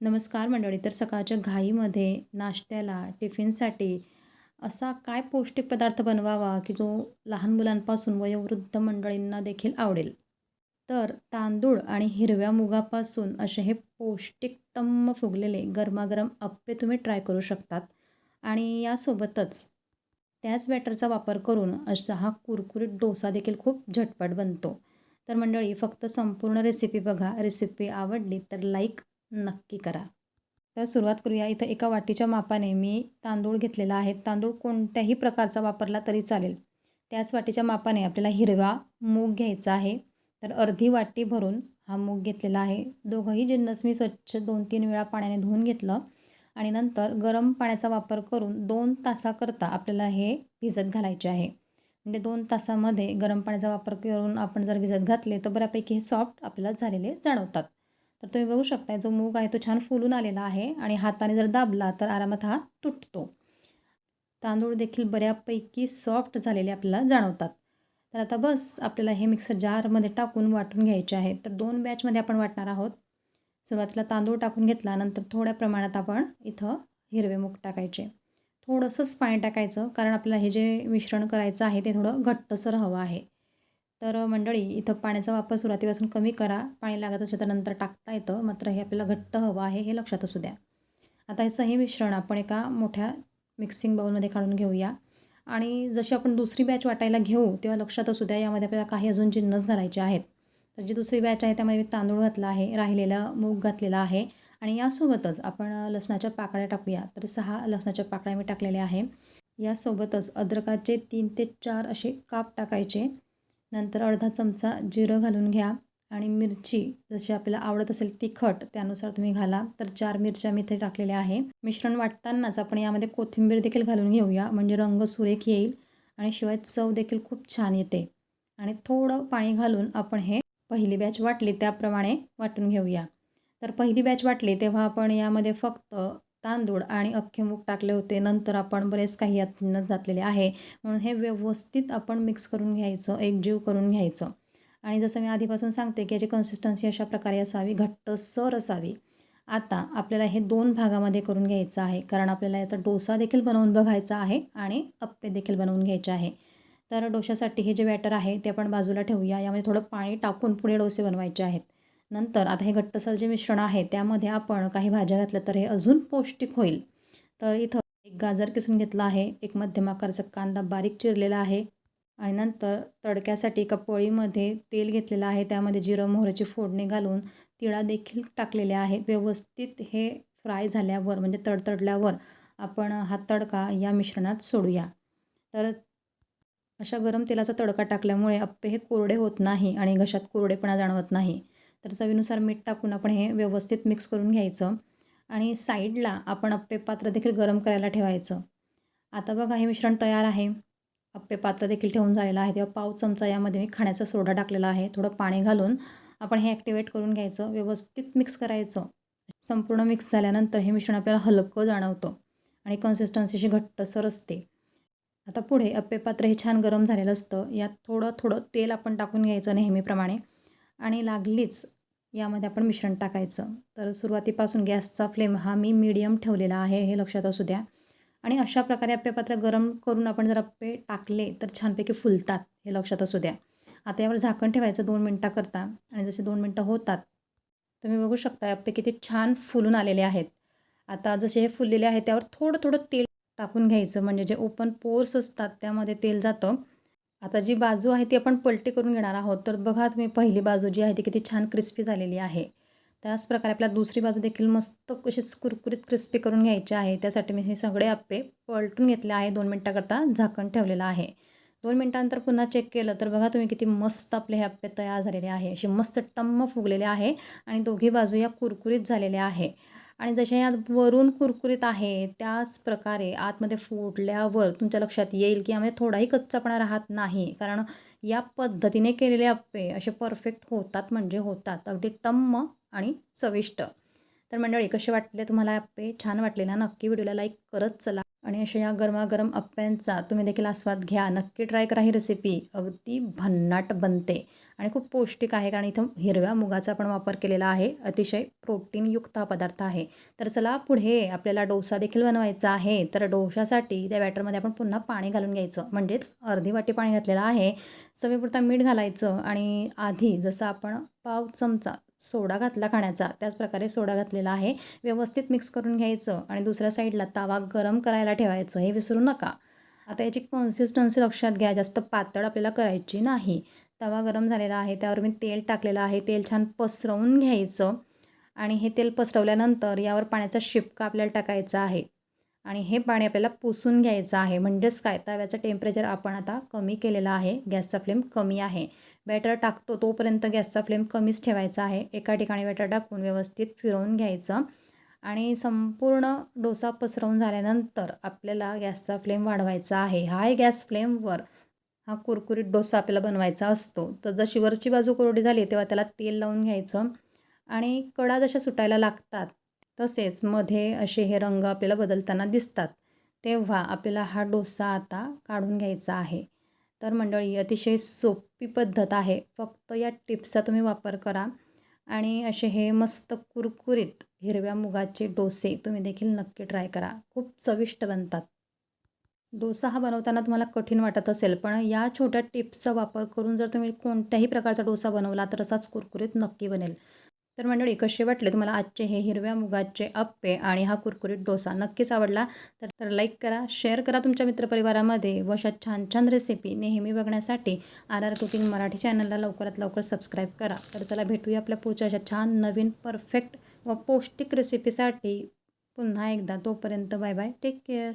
नमस्कार मंडळी तर सकाळच्या घाईमध्ये नाश्त्याला टिफिनसाठी असा काय पौष्टिक पदार्थ बनवावा की जो लहान मुलांपासून वयोवृद्ध मंडळींना देखील आवडेल? तर तांदूळ आणि हिरव्या मुगापासून असे हे पौष्टिक टम्म फुगलेले गरमागरम अप्पे तुम्ही ट्राय करू शकतात. आणि यासोबतच त्याच बॅटरचा वापर करून असा हा कुरकुरीत डोसा देखील खूप झटपट बनतो. तर मंडळी फक्त संपूर्ण रेसिपी बघा. रेसिपी आवडली तर लाईक नक्की करा. तर सुरुवात करूया. इथं एका वाटीच्या मापाने मी तांदूळ घेतलेला आहे. तांदूळ कोणत्याही प्रकारचा वापरला तरी चालेल. त्याच वाटीच्या मापाने आपल्याला हिरवा मूग घ्यायचा आहे. तर अर्धी वाटी भरून हा मूग घेतलेला आहे. दोघंही जिन्नस मी स्वच्छ दोन तीन वेळा पाण्याने धुवून घेतलं. आणि नंतर गरम पाण्याचा वापर करून दोन तासाकरता आपल्याला हे भिजत घालायचे आहे. म्हणजे दोन तासामध्ये गरम पाण्याचा वापर करून आपण जर भिजत घातले तर बऱ्यापैकी हे सॉफ्ट आपल्याला झालेले जाणवतात. तर तुम्ही बघू शकता जो मूग आहे तो छान फुलून आलेला आहे आणि हाताने जर दाबला तर आरामात हा तुटतो. तांदूळ देखील बऱ्यापैकी सॉफ्ट झालेले आपल्याला जाणवतात. तर आता बस आपल्याला हे मिक्सर जारमध्ये टाकून वाटून घ्यायचे आहे. तर दोन बॅचमध्ये आपण वाटणार आहोत. सुरुवातीला तांदूळ टाकून घेतला नंतर थोड्या प्रमाणात आपण इथं हिरवे मूग टाकायचे. थोडंसंच पाणी टाकायचं कारण आपल्याला हे जे मिश्रण करायचं आहे ते थोडं घट्टसर हवं आहे. तर मंडळी इथं पाण्याचा वापर सुरुवातीपासून कमी करा. पाणी लागत असेल तर नंतर टाकता येतं. मात्र हे आपल्याला घट्ट हवं आहे हे लक्षात असू द्या. आता हे सही मिश्रण आपण एका मोठ्या मिक्सिंग बाउलमध्ये काढून घेऊया. आणि जशी आपण दुसरी बॅच वाटायला घेऊ तेव्हा लक्षात असू द्या यामध्ये आपल्याला काही अजून जिन्नस घालायचे आहेत. तर जी दुसरी बॅच आहे त्यामध्ये मी तांदूळ घातला आहे राहिलेला मूग घातलेला आहे. आणि यासोबतच आपण लसणाच्या पाकळ्या टाकूया. तर सहा लसणाच्या पाकळ्या मी टाकलेल्या आहे. यासोबतच अद्रकाचे तीन ते चार असे काप टाकायचे. नंतर अर्धा चमचा जिरं घालून घ्या आणि मिरची जशी आपल्याला आवडत असेल तिखट त्यानुसार तुम्ही घाला. तर चार मिरच्या मी इथे टाकलेल्या आहे मिश्रण वाटतानाच आपण यामध्ये कोथिंबीर देखील घालून घेऊया म्हणजे रंग सुरेख येईल आणि शिवाय चव देखील खूप छान येते. आणि थोडं पाणी घालून आपण हे पहिली बॅच वाटली त्याप्रमाणे वाटून घेऊया. तर पहिली बॅच वाटली तेव्हा आपण यामध्ये फक्त तांदूळ आणि अख्खे मूग टाकले होते. नंतर आपण बरेच काही यात घातलेले आहे. म्हणून हे व्यवस्थित आपण मिक्स करून घ्यायचं एकजीव करून घ्यायचं. आणि जसं मी आधीपासून सांगते की याची कन्सिस्टन्सी अशा प्रकारे असावी घट्ट सर असावी. आता आपल्याला हे दोन भागामध्ये करून घ्यायचं आहे. कारण आपल्याला याचा डोसा देखील बनवून बघायचा आहे आणि अप्पे देखील बनवून घ्यायचे आहे. तर डोशासाठी हे जे बॅटर आहे ते आपण बाजूला ठेवूया. यामध्ये थोडं पाणी टाकून पुढे डोसे बनवायचे आहेत. नंतर आता हे घट्टसर जे मिश्रण आहे त्यामध्ये आपण काही भाज्या घातल्या तर हे अजून पौष्टिक होईल. तर इथं एक गाजर किसून घेतला आहे एक मध्यम आकाराचा कांदा बारीक चिरलेला आहे आणि नंतर तडक्यासाठी एका पोळीमध्ये तेल घेतलेलं आहे त्यामध्ये जिरं मोहऱ्याची फोडणी घालून तिळा देखील टाकलेले आहेत. व्यवस्थित हे फ्राय झाल्यावर म्हणजे तडतडल्यावर आपण हा तडका या मिश्रणात सोडूया. तर अशा गरम तेलाचा तडका टाकल्यामुळे अप्पे हे कोरडे होत नाही आणि घशात कोरडेपणा जाणवत नाही. तर चवीनुसार मीठ टाकून आपण हे व्यवस्थित मिक्स करून घ्यायचं. आणि साईडला आपण अप्पे पात्र देखील गरम करायला ठेवायचं. आता बघा हे मिश्रण तयार आहे. अप्पे पात्र देखील ठेवून झालेलं आहे. तेव्हा पाव चमचा यामध्ये मी खाण्याचा सोडा टाकलेला आहे. थोडं पाणी घालून आपण हे ॲक्टिवेट करून घ्यायचं. व्यवस्थित मिक्स करायचं. संपूर्ण मिक्स झाल्यानंतर हे मिश्रण आपल्याला हलकं जाणवतं आणि कन्सिस्टन्सीशी घट्टसर असते. आता पुढे अप्पे पात्र हे छान गरम झालेलं असतं. यात थोडं थोडं तेल आपण टाकून घ्यायचं नेहमीप्रमाणे. आणि लागलीच यामध्ये आपण मिश्रण टाकायचं. तर सुरुवातीपासून गॅसचा फ्लेम हा मी मीडियम ठेवलेला आहे हे लक्षात असू द्या. आणि अशा प्रकारे अप्पे पात्र गरम करून आपण जर अप्पे टाकले तर छानपैकी फुलतात हे लक्षात असू द्या. आता यावर झाकण ठेवायचं दोन मिनटाकरता. आणि जसे दोन मिनटं होतात तुम्ही बघू शकता अप्पे किती छान फुलून आलेले आहेत. आता जसे हे फुललेले आहेत त्यावर थोडं थोडं तेल टाकून घ्यायचं. म्हणजे जे ओपन पोर्स असतात त्यामध्ये तेल जातं. आता जी बाजू आहे ती आपण पलटी करून घेणार आहोत. तर बघा तुम्ही पहिली बाजू जी आहे ती किती छान क्रिस्पी झालेली आहे. त्याचप्रकारे आपल्या आपल्याला दुसरी बाजू देखील मस्त कशी कुरकुरीत क्रिस्पी करून घ्यायची आहे. त्यासाठी मी हे सगळे आप्पे पलटून घेतले आहे. दोन मिनटाकरता झाकण ठेवलेलं आहे. दोन मिनटानंतर पुन्हा चेक केलं तर बघा तुम्ही किती मस्त आपले हे आप्पे तयार झालेले आहे. असे मस्त टम्म फुगलेले आहे आणि दोघी बाजू या कुरकुरीत झालेल्या आहे. आणि जसे यात वरून कुरकुरीत आहे त्याच प्रकारे आतमध्ये फोडल्यावर तुमच्या लक्षात येईल की यामध्ये थोडाही कच्चापणा राहत नाही. कारण या पद्धतीने केलेले अप्पे असे परफेक्ट होतात म्हणजे होतात. अगदी टम्म आणि चविष्ट. तर मंडळी कसे वाटले तुम्हाला अप्पे? छान वाटले ना नक्की व्हिडिओला लाईक करत चला. आणि अशा या गरमागरम अप्प्यांचा तुम्ही देखील आस्वाद घ्या. नक्की ट्राय करा ही रेसिपी अगदी भन्नाट बनते. आणि खूप पौष्टिक आहे कारण इथं हिरव्या मुगाचा पण वापर केलेला आहे. अतिशय प्रोटीनयुक्त हा पदार्थ आहे. तर चला पुढे आपल्याला डोसा देखील बनवायचा आहे. तर डोशासाठी त्या बॅटरमध्ये आपण पुन्हा पाणी घालून घ्यायचं. म्हणजेच अर्धी वाटी पाणी घातलेलं आहे. चवीपुरता मीठ घालायचं आणि आधी जसं आपण पाव चमचा सोडा घातला खाण्याचा. त्याच प्रकारे सोडा घातलेला आहे. व्यवस्थित मिक्स करून घ्यायचं आणि दुसऱ्या साईडला तवा गरम करायला ठेवायचं. हे विसरू नका. आता याची कन्सिस्टन्सी लक्षात घ्या. जास्त पातळ आपल्याला करायची नाही. तवा गरम झालेला आहे. त्यावर मी तेल टाकलेलं आहे. तेल छान पसरवून घ्यायचं. आणि हे तेल पसरवल्यानंतर यावर पाण्याचा शिपका आपल्याला टाकायचा आहे. आणि हे पाणी आपल्याला पुसून घ्यायचं आहे. म्हणजेच काय? तव्याचं टेम्परेचर आपण आता कमी केलेलं आहे. गॅसचा फ्लेम कमी आहे. बॅटर टाकतो तोपर्यंत गॅसचा फ्लेम कमीच ठेवायचा आहे. एका ठिकाणी बॅटर टाकून व्यवस्थित फिरवून घ्यायचं. आणि संपूर्ण डोसा पसरवून झाल्यानंतर आपल्याला गॅसचा फ्लेम वाढवायचा आहे. हाय गॅस फ्लेमवर हा कुरकुरीत डोसा आपल्याला बनवायचा असतो. तर जशी वरची बाजू कोरडी झाली तेव्हा त्याला तेल लावून घ्यायचं. आणि कडा जशा सुटायला लागतात तसेच मध्ये असे हे रंग आपल्याला बदलताना दिसतात. तेव्हा आपल्याला हा डोसा आता काढून घ्यायचा आहे. तर मंडळी अतिशय सोपी पद्धत आहे. फक्त या टिप्सचा तुम्ही वापर करा आणि असे हे मस्त कुरकुरीत हिरव्या मुगाचे डोसे तुम्ही देखील नक्की ट्राय करा. खूप चविष्ट बनतात. डोसा हा बनवताना तुम्हाला कठीण वाटत असेल पण या छोट्या टिप्सचा वापर करून जर तुम्ही कोणत्याही प्रकारचा डोसा बनवला तर असाच कुरकुरीत नक्की बनेल. तर मंडळी कसे वाटले तुम्हाला आजचे हे हिरव्या मुगाचे अप्पे आणि हा कुरकुरीत डोसा नक्कीच आवडला? तर तर लाईक करा शेअर करा तुमच्या मित्रपरिवारामध्ये व अशा छान छान रेसिपी नेहमी बघण्यासाठी आर आर कुकिंग मराठी चॅनलला लवकरात लवकर सबस्क्राईब करा. तर चला भेटूया आपल्या पुढच्या अशा छान नवीन परफेक्ट व पौष्टिक रेसिपीसाठी पुन्हा एकदा तोपर्यंत बाय बाय टेक केअर